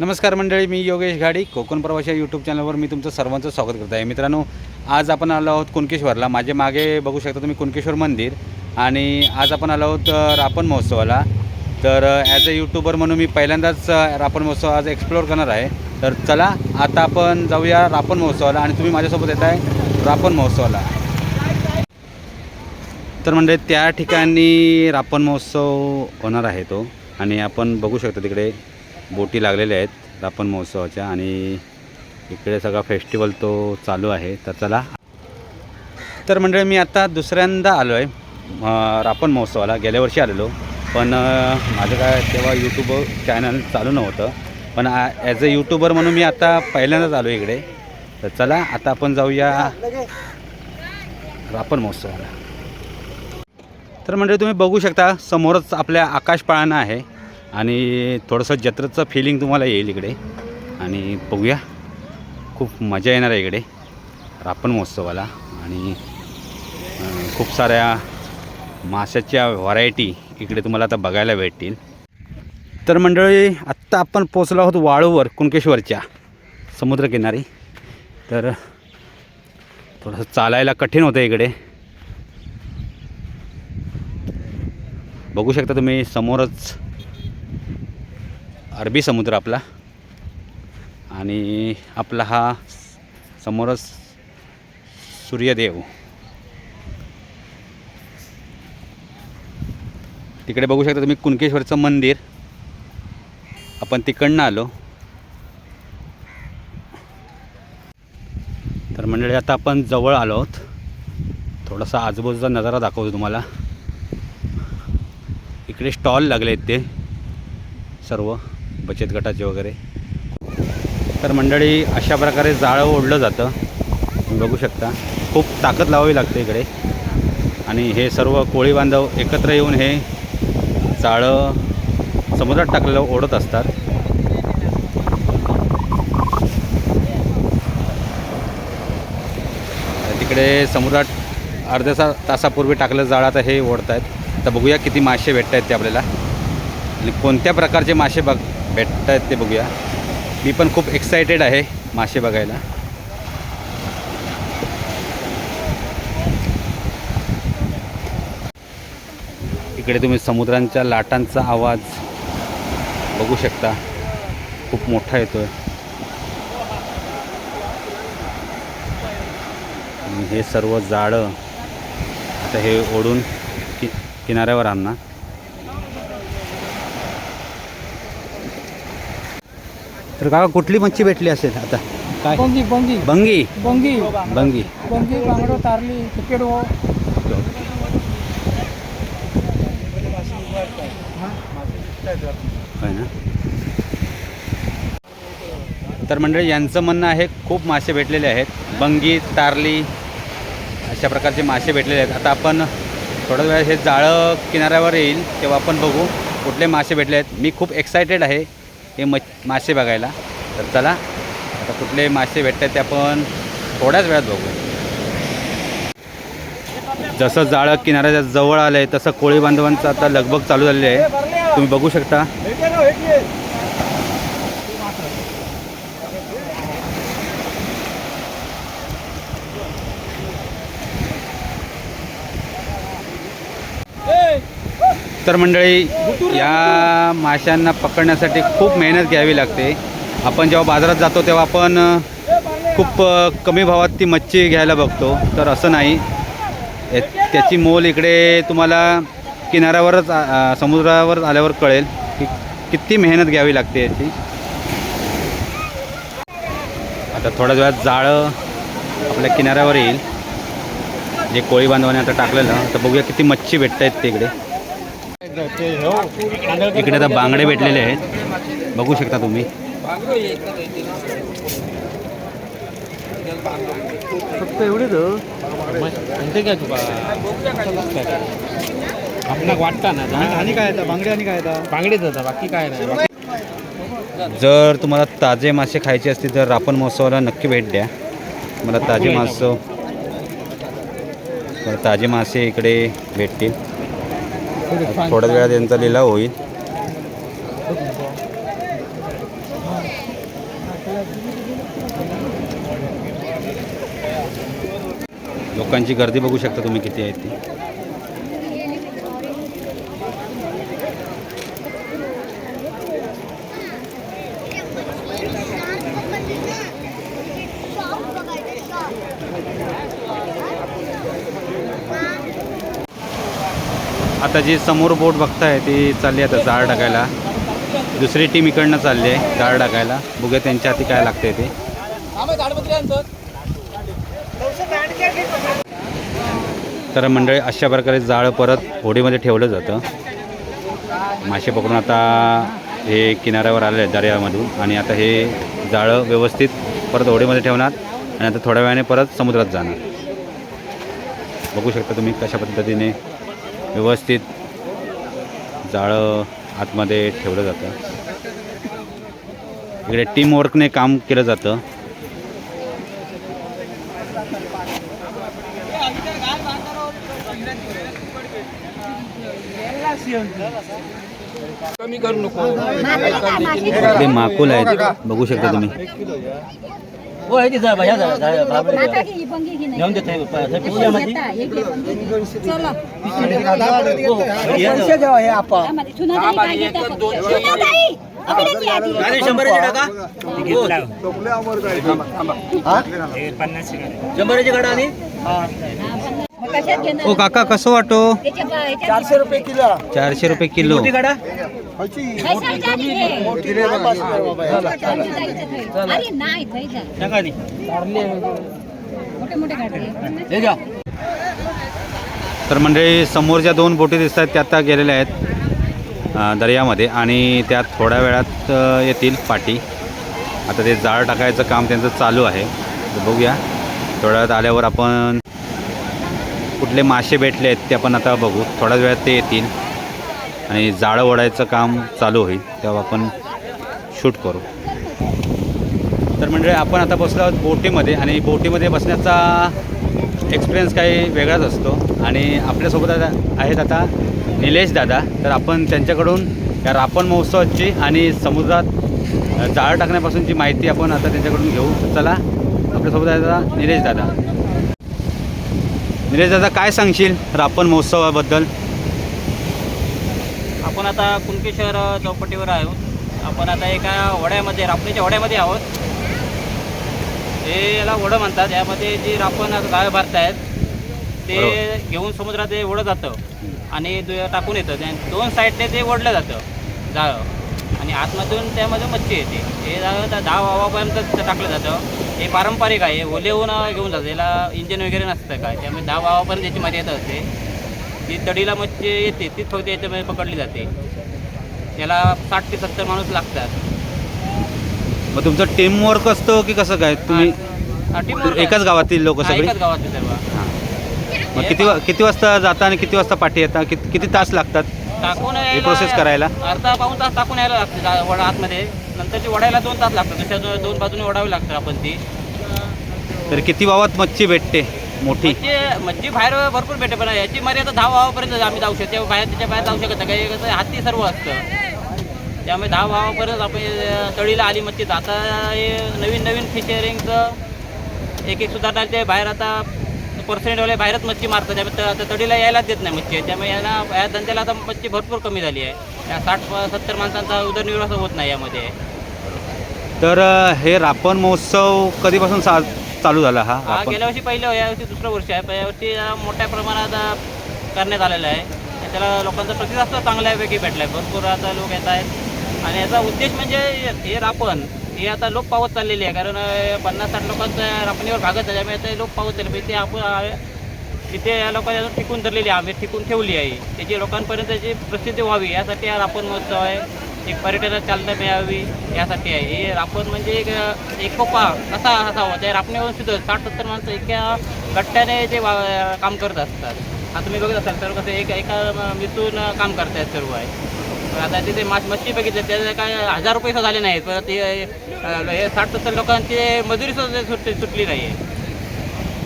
नमस्कार मंडळी मी योगेश घाडी. कोकण प्रवास या यूट्यूब चॅनलवर मी तुमचं सर्वांचं स्वागत करत आहे. मित्रांनो आज आपण आलो आहोत कुणकेश्वरला. माझे मागे बघू शकता तुम्ही कुणकेश्वर मंदिर आणि आज आपण आलो आहोत रापण महोत्सवाला. तर ॲज अ यूट्यूबर म्हणून मी पहिल्यांदाच रापण महोत्सव आज एक्सप्लोअर करणार आहे. तर चला आता आपण जाऊया रापण महोत्सवाला आणि तुम्ही माझ्यासोबत येत आहे रापण महोत्सवाला. तर म्हणजे त्या ठिकाणी रापण महोत्सव होणार आहे तो. आणि आपण बघू शकतो तिकडे बोटी लागलेल्या आहेत रापण महोत्सवाच्या आणि इकडे सगळा फेस्टिवल तो चालू आहे. तर चला. तर मंडळी मी आता दुसऱ्यांदा आलो आहे रापण महोत्सवाला. गेल्या वर्षी आलेलो पण माझं काय तेव्हा यूट्यूब चॅनल चालू नव्हतं. पण ॲज अ यूट्यूबर म्हणून मी आता पहिल्यांदाच आलो इकडे. तर चला आता आपण जाऊया रापण महोत्सवाला. तर म्हणजे तुम्ही बघू शकता समोरच आपल्या आकाश आहे. आणि थोडंसं जत्रेचं फिलिंग तुम्हाला येईल इकडे. आणि बघूया. खूप मजा येणार आहे इकडे. रापण महोत्सवाला. आणि खूप साऱ्या माशाच्या व्हरायटी इकडे तुम्हाला आता बघायला भेटतील. तर मंडळी आत्ता आपण पोचलो आहोत वाळूवर कुणकेश्वरच्या समुद्रकिनारी. तर थोडंसं चालायला कठीण होतं इकडे. बघू शकता तुम्ही समोरच अरबी समुद्र आपला. आणि आपला हा समोरच सूर्यदेव. तिकडे बघू शकता तुम्ही कुणकेश्वरचं मंदिर. आपण तिकडनं आलो. तर मंडळी आता आपण जवळ आलो आहोत. थोडासा आजूबाजूचा नजारा दाखवतो तुम्हाला. इकडे स्टॉल लागले आहेत ते सर्व. बचत गटाचे वगैरे. तर मंडळी अशा प्रकारे जाळं ओढलं जातं. तुम्ही बघू शकता. खूप ताकद लावावी लागते इकडे. आणि हे सर्व कोळी बांधव एकत्र येऊन हे जाळं समुद्रात टाकलेलं ओढत असतात. तिकडे समुद्रात अर्ध्या सा तासापूर्वी टाकलं जाळं आता हे ओढत आहेत तर बघूया किती मासे भेटत आहेत ते आपल्याला. आणि कोणत्या प्रकारचे मासे बघ भेटत आहेत ते बघूया. मी पण खूप एक्सायटेड आहे मासे बघायला. इकडे तुम्ही समुद्रांच्या लाटांचा आवाज बघू शकता. खूप मोठा येतो आहे हे सर्व जाळं आता हे ओढून कि किनाऱ्यावर आणणार. तर काका कुठली मच्छी भेटली असेल आता? काय? बंगी बंगी. बंगी? बंगी. बंगी. बंगी बांगडो तारली तिकेट हो होय ना? तर मंडळी यांचं म्हणणं आहे खूप मासे भेटलेले आहेत. बंगी तारली अशा प्रकारचे मासे भेटलेले आहेत. आता आपण थोड्या वेळ हे जाळं किनाऱ्यावर येईल तेव्हा आपण बघू कुठले मासे भेटले आहेत. मी खूप एक्सायटेड आहे. हे म मासे बघायला. तर चला आता कुठले मासे भेटतात ते आपण थोड्याच वेळात बघू. जसं जाळं किनाऱ्याच्या जवळ आलं आहे तसं कोळी बांधवांचं आता लगबग चालू झालेली आहे. तुम्ही बघू शकता. तर मंडळी या माशांना पकडण्यासाठी खूप मेहनत घ्यावी लागते. आपण जेव्हा बाजारात जातो तेव्हा आपण खूप कमी भावात ती मच्छी घ्यायला बघतो. तर असं नाही. त्याची मोल इकडे तुम्हाला किनाऱ्यावरच समुद्रावर आल्यावर कळेल की किती मेहनत घ्यावी लागते याची. आता थोड्याच वेळात जाळं आपल्या किनाऱ्यावर येईल. जे कोळी बांधवाने आता टाकलेलं तर बघूया किती मच्छी भेटत आहेत तिकडे इकडे आता बांगडे भेटलेले आहेत. बघू शकता तुम्ही. फक्त एवढेच म्हणते काय तुका आपणाक वाटता ना आणि काय येतं बांगडे आणि काय येतं बांगडीच होता बाकी काय नाही. जर तुम्हाला ताजे मासे खायचे असतील तर रापण महोत्सवाला नक्की भेट द्या. मला ताजे मासे मला ताजे मासे इकडे भेटतील. थोड्याच वेळात यांचा लिलाव होईल. लोकांची गर्दी बघू शकता तुम्ही किती आहे ती. आता जी समोर बोट बघताय ती चालली आता जाळ टाकायला दुसरी टीम इकडनं चालली आहे जाळ टाकायला बघूया त्यांच्या हाती काय लागतंय ते. तर मंडळी अशा प्रकारे जाळं परत होडीमध्ये ठेवलं जातं. मासे पकडून आता हे किनाऱ्यावर आले आहेत दर्यामधून. आणि आता हे जाळं व्यवस्थित परत होडीमध्ये ठेवणार आणि आता थोड्या वेळाने परत समुद्रात जाणार. बघू शकता तुम्ही कशा पद्धतीने व्यवस्थित जाळं आतमध्ये ठेवलं जातं. इकडे टीमवर्कने काम केलं जातं. कमी करू नको. इकडे माकुल आहेत. बघू शकता तुम्ही. हो आहे की जा ह्या जा जा माता की पंगी की नाही. घेऊन देत आहे पैसे द्यावा हे ती शंभराचे टाका. शंभराचे काढा आणि? हा, पन्नास. मग कशात घेणार? ओ काका कसं वाटो? चारशे रुपये किलो. चारशे रुपये किलो. काढा तर मंडळी समोर ज्या दोन बोटी दिसत आहेत त्या आता गेलेल्या आहेत दर्यामध्ये. आणि त्या थोड्या वेळात येतील पाठी आता ते जाळ टाकायचं काम त्यांचं चालू आहे. तर बघूया. थोड्या वेळात आल्यावर आपण कुठले मासे भेटले आहेत ते आपण आता बघू. थोड्याच वेळात ते येतील. आणि जाळं ओढायचं काम चालू होईल तेव्हा आपण शूट करू. तर म्हणजे आपण आता बसलो आहोत बोटीमध्ये आणि बोटीमध्ये बसण्याचा एक्सपिरियन्स काही वेगळाच असतो. आणि आपल्यासोबत आता आहेत आता निलेश दादा. तर आपण त्यांच्याकडून या रापण महोत्सवाची आणि समुद्रात जाळं टाकण्यापासूनची माहिती आपण आता त्यांच्याकडून घेऊ. चला आपल्यासोबत आहे दादा निलेश दादा. निलेश दादा काय सांगशील रापण महोत्सवाबद्दल? आपण आता कुणकेश्वर चौपटीवर आहोत आपण आता एका वड्यामध्ये रापणीच्या वड्यामध्ये आहोत. हे याला वडं म्हणतात. यामध्ये जी रापण गाळ भरतायत ते. घेऊन समुद्रात ते ओढं जातं आणि टाकून येतं. त्या दोन साईडने ते ओढलं जातं जाळं आणि आतमधून त्यामध्ये मच्छी येते. हे जाळं दहा वावापर्यंत टाकलं जातं. हे पारंपरिक आहे. हे ओलेहून घेऊन जातं. याला इंजिन वगैरे नसतं काय. त्यामुळे दहा वावापर्यंत याची मर्यादा असते. जी तडीला मच्छी येते तीच फक्त याच्यामध्ये पकडली जाते. याला साठ ते सत्तर माणूस लागतात. मग तुमचं टीमवर्क असतं की कसं काय? तुम्ही हा, team work आहे. एकाच गावातील लोक हा, सगळे? एकाच गावातले सर्व. मग किती वा- किती वाजता जाता आणि किती वाजता पाठी येता? किती किती तास लागतात? टाकून ही प्रोसेस करायला? अर्धा पाऊन तास टाकून यायला लागते जा- वडा आतमध्ये. नंतरची वडायला दोन तास लागतात. दुसऱ्या दो- दोन बाजूने वडावी लागतं आपण ती. तर किती वावात मच्छी भेटते? मोठी. मच्छी बाहेर भरपूर भेटे पण याची मर्यादा दहा वावापर्यंत आम्ही जाऊ शकतो बाहेर त्याच्या बाहेर जाऊ शकत नाही. काही कसं हाती सर्व असतं. त्यामुळे दहा वावापर्यंत आपण तळीला आली मच्छी. आता हे नवीन नवीन फिशरिंगचं एक एक सुधारणा ते बाहेर आता पर्सेंटवाले बाहेरच मच्छी मारतात. त्यामुळे आता तडीला यायलाच देत नाही मच्छी. त्यामुळे यांना या धंद्याला आता मच्छी भरपूर कमी झाली आहे. या साठ सत्तर माणसांचा उदरनिर्वाह होत नाही यामध्ये. तर हे रापण महोत्सव कधीपासून सा चालू झाला हा हा गेल्या वर्षी पहिलं या वर्षी दुसरं वर्ष आहे. पण यावर्षी अं, मोठ्या प्रमाणात अं, करण्यात आलेलं आहे. आणि त्याला लोकांचा प्रतिसाद सुद्धा चांगल्यापैकी भेटला आहे भरपूर आता लोक येत आहेत. आणि याचा उद्देश म्हणजे हे रापण हे आता लोक पावत चाललेली आहे. कारण अं, पन्नास साठ लोकांचं रापणीवर भागत आहे. त्यामुळे ते लोक पावत चालले. म्हणजे ते आपण अं, तिथे या लोकांनी अजून टिकून धरलेली आहे. आम्ही टिकून ठेवली आहे. त्याची लोकांपर्यंत त्याची प्रसिद्धी व्हावी यासाठी हा रापण महोत्सव आहे. एक पर्यटनाला चालना मिळावी यासाठी आहे. हे रापण म्हणजे एक अं, एकोपा कसा असावा त्या रापणीवरून सुद्धा साठ सत्तर माणसं एका गट्ट्याने ते वा- काम करत असतात. आता तुम्ही बघत असाल सर्व कसं एक एका म- मिळून काम करतायत सर्व आहे. आता तिथे माछ मच्छी बघितलं त्याचे काय हजार रुपये सुद्धा झाले नाहीत. परत हे साठ सत्तर लोकांची मजुरी सुद्धा सुट सुटली नाही आहे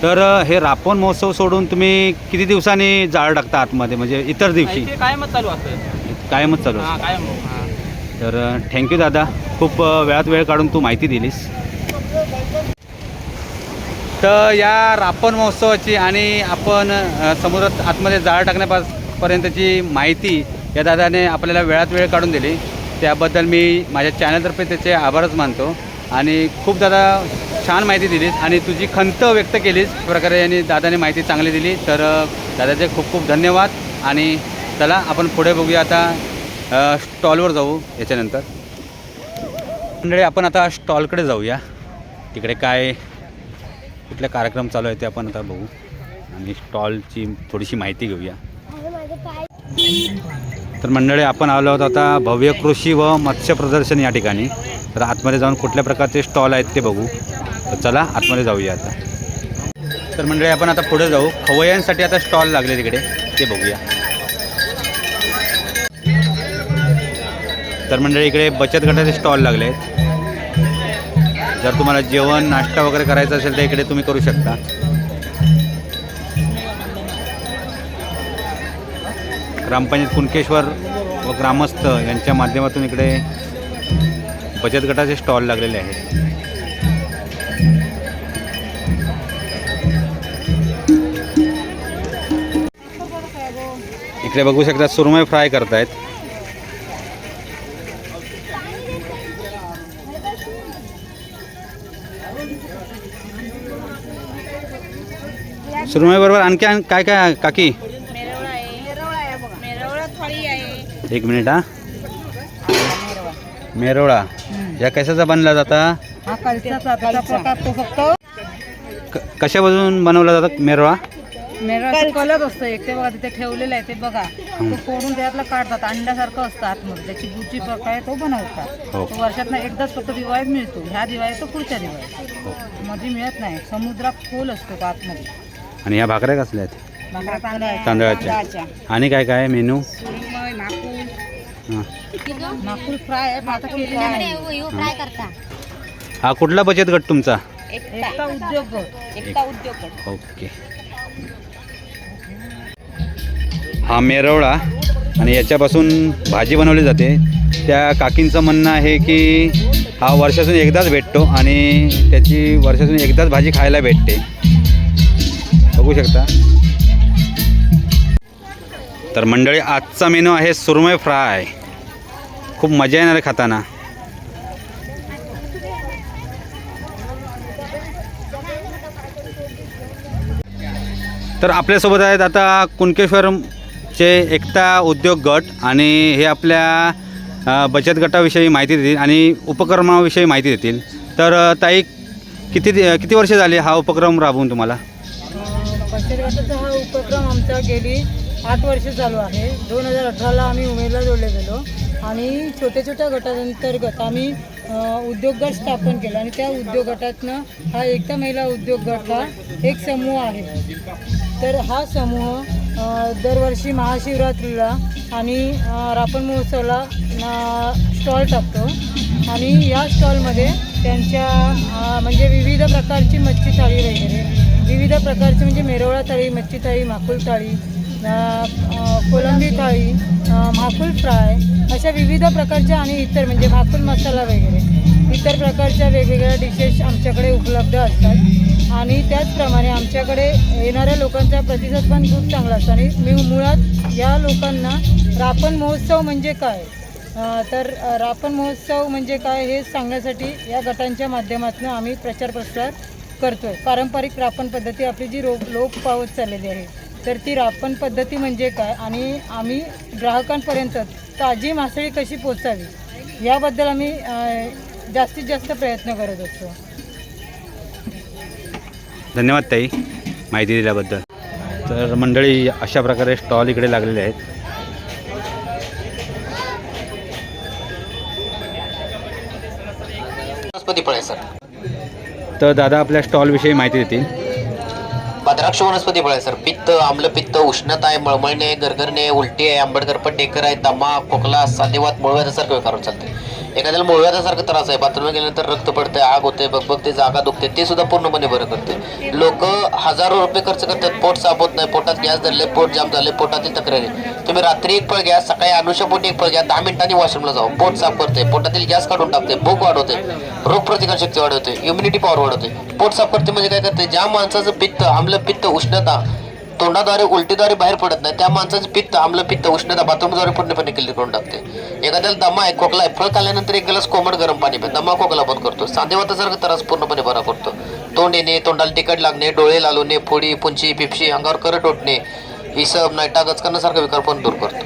तर हे रापण महोत्सव सोडून तुम्ही किती दिवसांनी जाळ टाकता आतमध्ये? म्हणजे इतर दिवशी? कायमच चालू असतं. कायमच चालू हां असतं. कायम तर थँक्यू दादा. खूप वेळात वेळ काढून तू माहिती दिलीस. तर या रापण महोत्सवाची आणि आपण समुद्रात आतमध्ये जाळ टाकण्यापर्यंतची माहिती या दादाने आपल्याला वेळात वेळ काढून दिली. त्याबद्दल मी माझ्या चॅनलतर्फे त्याचे आभारच मानतो. आणि खूप दादा छान माहिती दिलीस आणि तुझी खंत व्यक्त केलीस. प्रकारे यांनी दादाने माहिती चांगली दिली. तर दादाचे खूप खूप धन्यवाद. आणि चला आपण पुढे बघूया आता स्टॉलवर जाऊ याच्यानंतर. मंडळी आपण आता स्टॉलकडे जाऊया. तिकडे काय कुठले कार्यक्रम चालू आहे ते आपण आता बघू. आणि स्टॉलची थोडीशी माहिती घेऊया. तर मंडळी आपण आलो आहोत आता भव्य कृषी व मत्स्य प्रदर्शन या ठिकाणी. तर आतमध्ये जाऊन कुठल्या प्रकारचे स्टॉल आहेत ते बघू. तर चला आतमध्ये जाऊया आता. तर मंडळी आपण आता पुढे जाऊ. खवयांसाठी आता स्टॉल लागले तिकडे. ते बघूया. तर मंडळी इकडे बचत गटाचे स्टॉल लागले. आहेत जर तुम्हाला जेवण नाश्ता वगैरे करायचा असेल तर इकडे तुम्ही करू शकता. ग्रामपंचायत कुणकेश्वर व ग्रामस्थ यांच्या माध्यमातून इकडे बचत गटाचे स्टॉल लागलेले आहेत. इकडे बघू शकता सुरमय फ्राय करतायत. सुरमई बरोबर आणखी आण- काय काय काकी? मेरवळा आहे. मेरवळा थाळी आहे. एक मिनिट हा. मेरोळा या कशाचा बनला जाता? हा कलशाचा त्याचा प्रकार तो फक्त क- कशापासून बनवला जातात मेरोळा मेरळाचा कलर असतो एक ते बघा तिथे ठेवलेला आहे ते बघा. तो फोडून त्यातला काढतात अंड्यासारखं असतं आतमध्ये. त्याची गुची प्रकार आहे तो बनवतात. हो. तो वर्षातनं एकदाच फक्त दिवाळीत मिळतो. ह्या दिवाळीत तो पुढच्या दिवाळीत हो. मध्ये मिळत नाही. समुद्रात खोल असतो तो आतमध्ये. आणि ह्या भाकऱ्या कसल्या आहेत? तांदळाच्या. आणि काय काय आहे मेनू? हां. माकूल फ्राय आहे पण आता केलेला नाही फ्राय करता. हा कुठला बचत गट तुमचा? एकटा. उद्योग गट. एकटा. उद्योग गट. ओके. हा मेरवळा आणि याच्यापासून भाजी बनवली जाते. त्या काकींचं म्हणणं आहे की हा वर्षातून एकदाच भेटतो आणि त्याची वर्षातून एकदाच भाजी खायला भेटते. बघू शकता. तर मंडळी आजचा मेनू आहे सुरमय फ्राय. खूप मजा येणार आहे खाताना. तर आपल्यासोबत आहेत आता कुणकेश्वरचे एकता उद्योग गट आणि हे आपल्या बचत गटाविषयी माहिती देतील आणि उपक्रमाविषयी माहिती देतील. तर ताई किती किती वर्ष झाली हा उपक्रम राबवून तुम्हाला? बचत हा उपक्रम आमचा गेली आठ वर्ष चालू आहे. दोन हजार अठराला आम्ही उमेदला जोडले गेलो आणि छोट्या छोट्या गटांतर्गत आम्ही उद्योग गट स्थापन केला आणि त्या उद्योग गटातनं हा एकता महिला उद्योग गट हा एक समूह आहे. तर हा समूह दरवर्षी महाशिवरात्रीला आणि रापण महोत्सवला स्टॉल टाकतो. आणि या स्टॉलमध्ये त्यांच्या म्हणजे विविध प्रकारची मच्छी थाळी वगैरे विविध प्रकारचे म्हणजे मेरोळा थाळी मच्छी थाळी माकुल थाळी कोलंबी थाळी माकुल फ्राय अशा विविध प्रकारच्या आणि इतर म्हणजे माकुल मसाला वगैरे. इतर प्रकारच्या वेगवेगळ्या डिशेस आमच्याकडे उपलब्ध असतात. आणि त्याचप्रमाणे आमच्याकडे येणाऱ्या लोकांचा प्रतिसाद पण खूप चांगला असतो. आणि मी मुळात या लोकांना रापण महोत्सव म्हणजे काय? तर रापण महोत्सव म्हणजे काय हे सांगण्यासाठी या गटांच्या माध्यमातून आम्ही प्रचार प्रसार करतोय. पारंपरिक रापण पद्धती आपली जी रो लोप पावत चाललेली आहे तर ती रापण पद्धती म्हणजे काय? आणि आम्ही ग्राहकांपर्यंत ताजी मासळी कशी पोचावी? याबद्दल आम्ही जास्तीत जास्त प्रयत्न करत असतो. धन्यवाद ताई माहिती दिल्याबद्दल. तर मंडळी अशा प्रकारे स्टॉल इकडे लागलेले आहेत. तर दादा आपल्या स्टॉलविषयी माहिती देतील. भद्राक्ष वनस्पती आहे सर. पित्त आम्लपित्त उष्णता आहे मळमळणे गरगरणे उलटी आहे आंबेडकर डेकर आहे दमा खोकला सांधेवात मुळव्याधासारखे कारण चालते एखाद्याला मुळव्यासारखा त्रास आहे बाथरूमला गेल्यानंतर रक्त पडतंय आग होते बघते जागा दुखते ते सुद्धा पूर्णपणे बरं करते. लोक हजारो रुपये खर्च करतात पोट साफ होत नाही पोटात गॅस धरले पोट जाम झाले पोटातील तक्रारी. तुम्ही रात्री एक फळ घ्या सकाळी अनुषपोटी एक फळ घ्या दहा मिनिटांनी वॉशरूमला जाऊ. पोट साफ करते पोटातील गॅस काढून टाकते भूक वाढवते रोगप्रतिकार शक्ती वाढवते इम्युनिटी पॉवर वाढवते. पोट साफ करते म्हणजे काय करते ज्या माणसाचं पित्त आम्ल पित्त उष्णता तोंडाद्वारे उलटीद्वारे बाहेर पडत नाही. त्या माणसाचं पित्त आम्ल पित्त उष्णता बाथरूमद्वारे पूर्णपणे क्लिअर करून टाकते एखाद्याला दमा आहे खोकला आहे फळ खाल्ल्यानंतर एक ग्लास कोमट गरम पाणी प्या. दमा खोकला बंद करतो. सांधेवातासारखा त्रास पूर्णपणे बरा करतो तोंड येणे तोंडाला तिखट लागणे डोळे लालवणे फोडी पुंची पिपशी अंगावर करट ओटणे हिसब नायटा गचकरण्यासारखा विकार पण दूर करतो.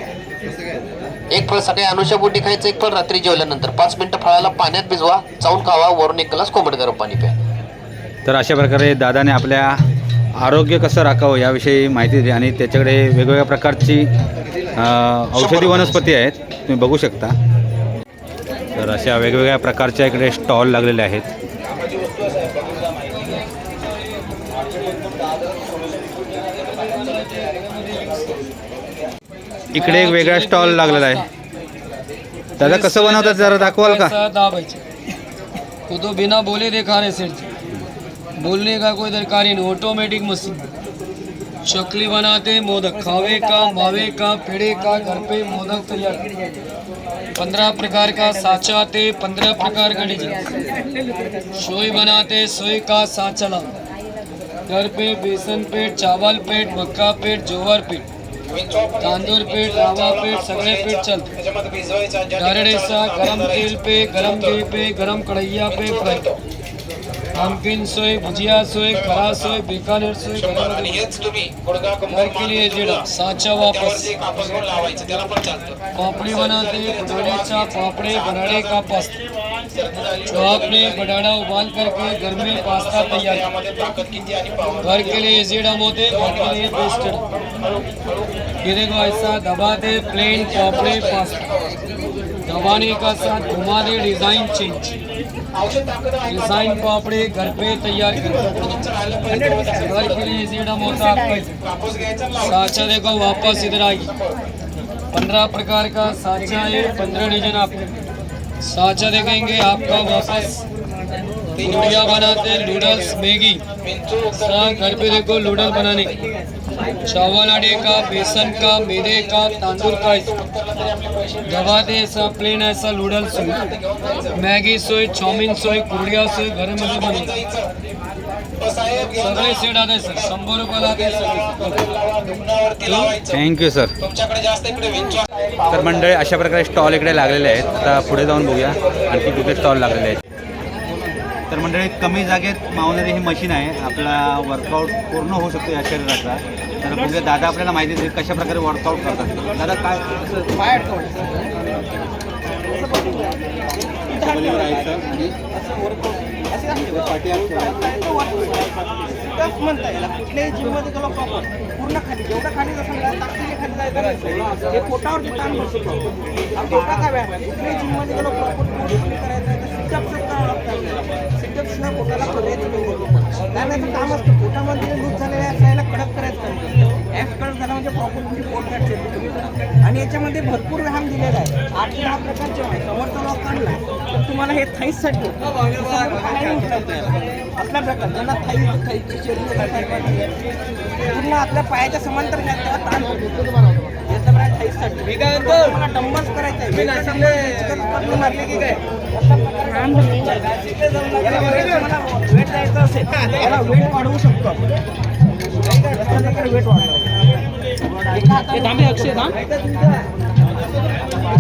एक फळ सकाळी अनुषापोटी खायचं एक फळ रात्री जेवल्यानंतर. पाच मिनिटं फळाला पाण्यात भिजवा चावून खावा वरून एक ग्लास कोमट गरम पाणी प्या. तर अशा प्रकारे दादाने आपल्या आरोग्य कसं राखावं याविषयी माहिती दिली आणि त्याच्याकडे वेगवेगळ्या प्रकारची औषधी वनस्पती आहेत तुम्ही बघू शकता. तर अशा वेगवेगळ्या प्रकारच्या इकडे स्टॉल लागलेले आहेत. इकडे एक वेगळा स्टॉल लागलेला आहे. दादा कसं बनवतात जरा दाखवाल का? दाबायचे बिना बोली देखा रहे बोलने का कोई दरकार ही नहीं ऑटोमेटिक मशीन चकली बनाते मोदक खावे का मावे का पेड़े का घर पे मोदक तैयार। पंद्रह प्रकार का साचा आते पंद्रह प्रकार का डिजाइन सोई बनाते सोई का साचला घर पे बेसन पेट चावल पेट मक्का पेट जोवर पेट। तांदूर पेट रावा पेट सगळे पेट चलते डायरेक्ट गरम तेल पे गरम घी पे गरम कढ़ैया पे फ्राई। नमकीन सोय भुजिया सोय खरा सोय बीकानेर सोय घर के लिए जेड़ा साचा वापस पापड़ी बनाते बनाड़े पापड़े बनाड़े का पास्ता जो आपने उबाल करके घर में पास्ता तैयार घर के लिए जेडम होते घर के लिए बेस्टेड ये देखो ऐसा दबा दे प्लेन पापड़े पास्ता दबाने का साथ घुमा दे डिजाइन चेंज डिज़ाइन पापड़े घर पे तैयार कर घर के लिए जेडम होता आपका साचा देखो वापस इधर आएगी पंद्रह प्रकार का साचा है पंद्रह डिज़ाइन आपको साचा देखेंगे आपका वापस गुड़िया बनाते नूडल्स मैगी घर पे देखो नूडल बनाने चावल आटे का बेसन का मैदे का तांदूर का दबा दे ऐसा प्लेन ऐसा नूडल्स मैगी सोय चाउमिन सोय कुरडिया सोय घरामध्ये बनवते सगळे सेट आते सर शंभर रुपयाला थँक्यू सर. तर मंडळी अशा प्रकारे स्टॉल इकडे लागलेले आहेत. आता पुढे जाऊन बघूया. आणखी कुठे स्टॉल लागलेले आहेत. तर मंडळी कमी जागेत मावणारी ही मशीन आहे. आपला वर्कआउट पूर्ण होऊ शकतो या शरीराचा. तर म्हणजे दादा आपल्याला माहिती देईल कशा प्रकारे वर्कआउट करतात. दादा काय कसं म्हणता येईल कुठल्याही जिममध्ये गेलो प्रॉपर पूर्ण खाली खाली जसं ताकदीने खाली जायचं नाही हे ताण बसतो आणि पोटाचा व्यायाम आहे? कुठल्याही जिममध्ये गेलो प्रॉपर करायचं आहे तर सुद्धा पोटाला पर्यायचं नाही. काम पोटामध्ये लूज झालेल्या असल्याला कडक करायचं ॲप कडक झाला म्हणजे प्रॉपर तुमची पोट शेत आणि याच्यामध्ये भरपूर व्यायाम दिलेला आहे. आठ दहा प्रकारचे समोरचा लॉक काढला तर तुम्हाला हे थाईजसाठी. आपल्या प्रकार. ज्यांना थाई थाईची शरीर पूर्ण आपल्या पायाच्या समांतर तेव्हा ताण होतो. याचा प्रकार म्हणतो मला डंबल्स करायचं आहे मारले की काय? वेट द्यायचं असेल वेट वाढवू शकतो आपण वेट वाढवतो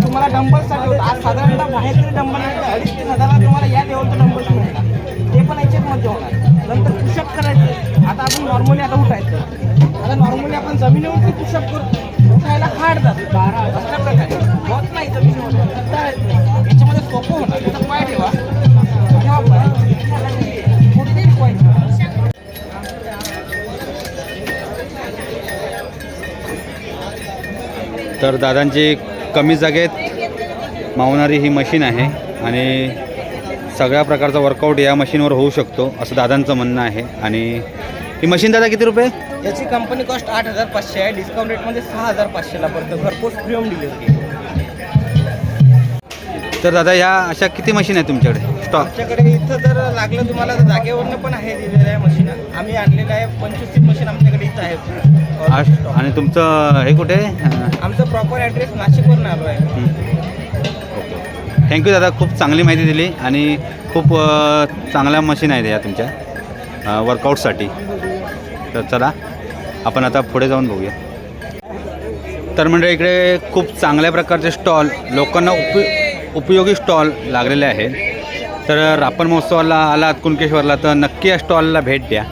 तुम्हाला डंबल्ससाठी होतं. आज साधारणतः बाहेर तरी डंबल अडीच तीन हजाराला तुम्हाला या लेवलचं डंबल्स मिळणार ते पण याच्यामध्ये होणार. नंतर पुषप करायचं. आता आपण नॉर्मली आता उठायचं. आता नॉर्मली आपण जमिनीवरती पुषप करतो. उठायला हार्ड जातो. अशा तर दादांची कमी जागेत मावणारी ही मशीन आहे आणि सगळ्या प्रकारचा वर्कआउट या मशीनवर होऊ शकतो असं दादांचं म्हणणं आहे. आणि ही मशीन दादा किती रुपये? याची कंपनी कॉस्ट आठ हजार पाचशे आहे. डिस्काउंट रेटमध्ये सहा हजार पाचशेला पडतं. घरपोच फ्री होम डिलिव्हरी तर दादा ह्या अशा किती मशीन आहेत तुमच्याकडे? स्टॉक आमच्याकडे इथं जर लागलं तुम्हाला तर जागेवरनं पण आहे दिलेलं आहे मशीन. आम्ही आणलेलं आहे पंचवीस तीस मशीन आमच्याकडे इथं आहे आणि तुमचं हे कुठे? आमचं प्रॉपर ॲड्रेस नाशिकवरून आलो आहे. थँक्यू दादा खूप चांगली माहिती दिली आणि खूप चांगल्या मशीन आहेत या तुमच्या वर्कआउटसाठी तर चला आपण आता पुढे जाऊन बघूया. तर म्हणजे इकडे खूप चांगल्या प्रकारचे स्टॉल लोकांना उपयो उपयोगी स्टॉल लागलेले आहेत. तर रापण महोत्सवाला आलात कुणकेश्वरला तर नक्की या स्टॉलला भेट द्या.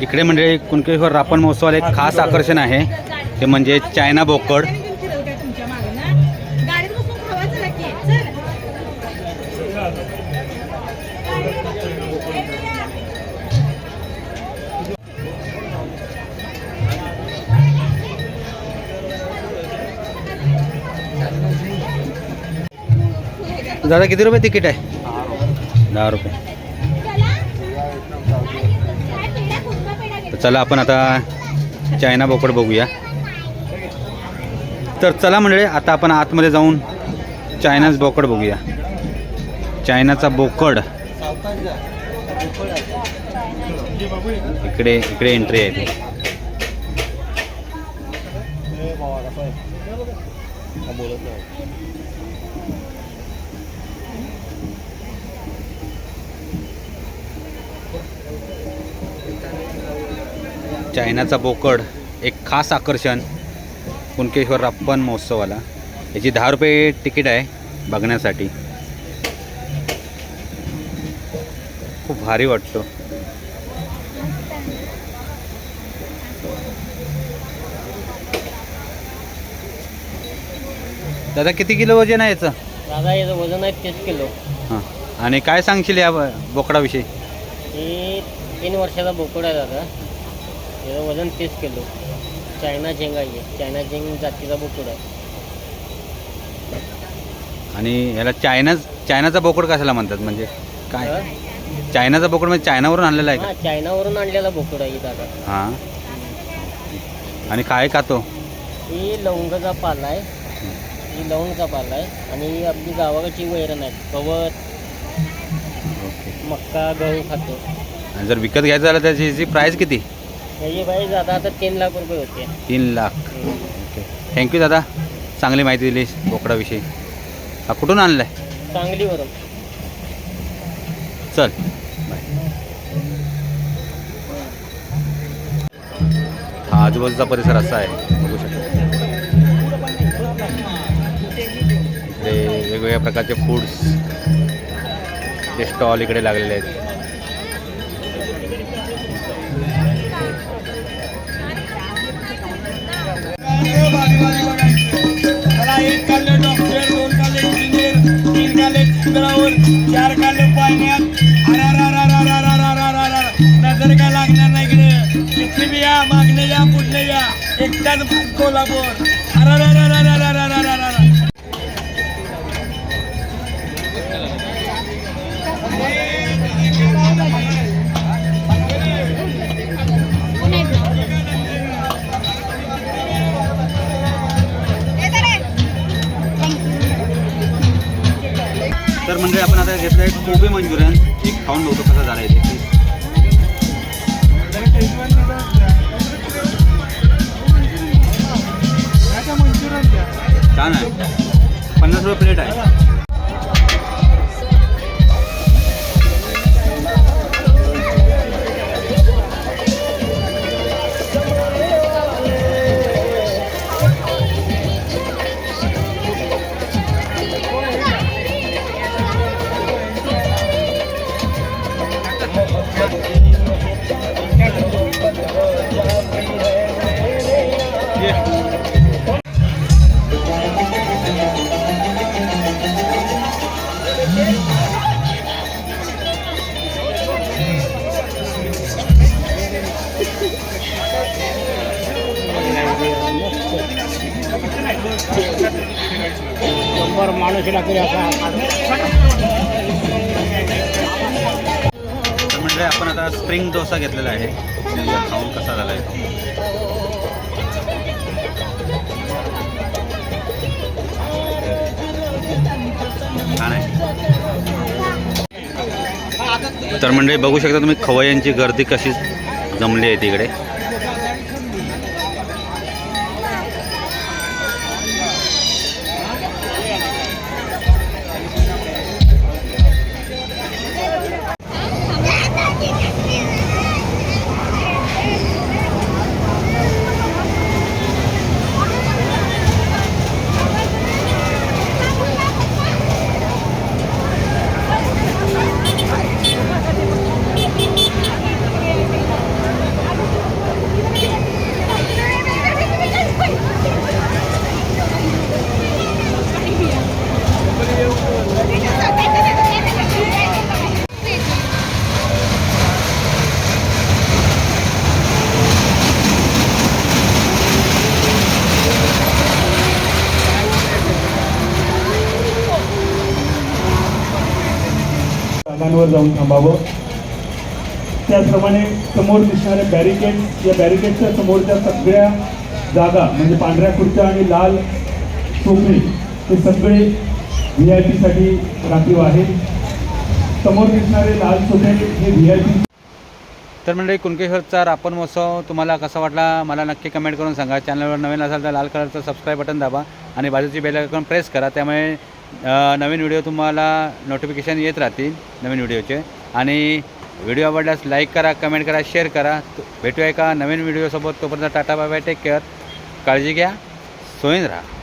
इकडे म्हणजे कुणकेश्वर रापण महोत्सवाला एक खास आकर्षण आहे ते म्हणजे चायना बोकड. दादा किती रुपये तिकीट आहे? दहा रुपये. चला आपण आता चायना बोकड बघूया. तर चला म्हणजे आता आपण आतमध्ये जाऊन चायनाच बोकड बघूया. चायनाचा बोकड. इकडे इकडे एंट्री आहे ती. चायनाचा बोकड एक खास आकर्षण कुणकेश्वर राप्पन महोत्सवाला. याची दहा रुपये तिकीट आहे बघण्यासाठी. खूप भारी वाटतो. दादा किती किलो वजन आहे याचं? दादा याचं वजन आहे तीस किलो. हां. आणि काय सांगशील या बोकडाविषयी? ही तीन वर्षाचा बोकड आहे दादा. याचं वजन तीस किलो. चायना झेंग आहे चायना झेंग जातीचा बोकड आहे. आणि याला चायना चायनाचा बोकड कशाला म्हणतात? म्हणजे काय? चायनाचा बोकड म्हणजे चायनावरून आणलेला आहे हा चायनावरून आणलेला बोकड आहे ही दादा. का हां. आणि काय खातो? ही लवंगाचा पाला आहे. ही लवंगचा पाला आहे. आणि ही आपली गावाकडची वैरण आहे. गवत ओके. मक्का गहू खातो. आणि जर विकत घ्यायचं झालं त्याची याची प्राईस किती? याची प्राईस दादा आता तीन लाख रुपये होते. तीन लाख. ओके. थँक्यू दादा. चांगली माहिती दिली बोकडाविषयी. हा कुठून आणला आहे सांगलीवरून. चल. बाय हा आजूबाजूचा परिसर असा आहे. बघू शकता. इकडे वेगवेगळ्या प्रकारचे फूड्स ते स्टॉल इकडे लागलेले आहेत. एक काढलं डॉक्टर दोन काढले इंजिनियर तीन काढले चंद्रावर चार काढले पाण्यात नजर काय लागणार नाही इकडे किती या मागणे या पुढले या एकटाच कोल्हापूर. अरा म्हणजे आपण आता कोबी मंचुरियन एक खाऊन बघतो कसा झाला इथे शंभर माणूस लागतो असा इकडे आपण आता स्प्रिंग डोसा घेतलेला आहे. खाऊन कसा झाला आहे. तर म्हणजे बघू शकता तुम्ही खवय्यांची गर्दी कशी जमली आहे तिकडे. जागांवर जाऊन थांबावं. त्याचप्रमाणे समोर दिसणारे बॅरिकेड या बॅरिकेडच्या समोरच्या सगळ्या जागा म्हणजे पांढऱ्या खुर्च्या आणि लाल सोफे हे सगळे व्ही आय पीसाठी राखीव आहेत. समोर दिसणारे लाल सोफे हे व्ही आय पी तर मंडळी कुणकेश्वरचा रापण महोत्सव तुम्हाला कसा वाटला मला नक्की कमेंट करून सांगा. चॅनलवर नवीन असाल तर लाल कलरचं सबस्क्राईब बटन दाबा आणि बाजूची बेल आयकॉन प्रेस करा. त्यामुळे नवीन व्हिडिओ तुम्हाला नोटिफिकेशन येत राहतील नवीन व्हिडिओचे. आणि व्हिडिओ आवडल्यास लाईक करा कमेंट करा शेअर करा. भेटूया एका नवीन व्हिडिओसोबत. तोपर्यंत tata bye bye take care काळजी घ्या. सोयीन राहा.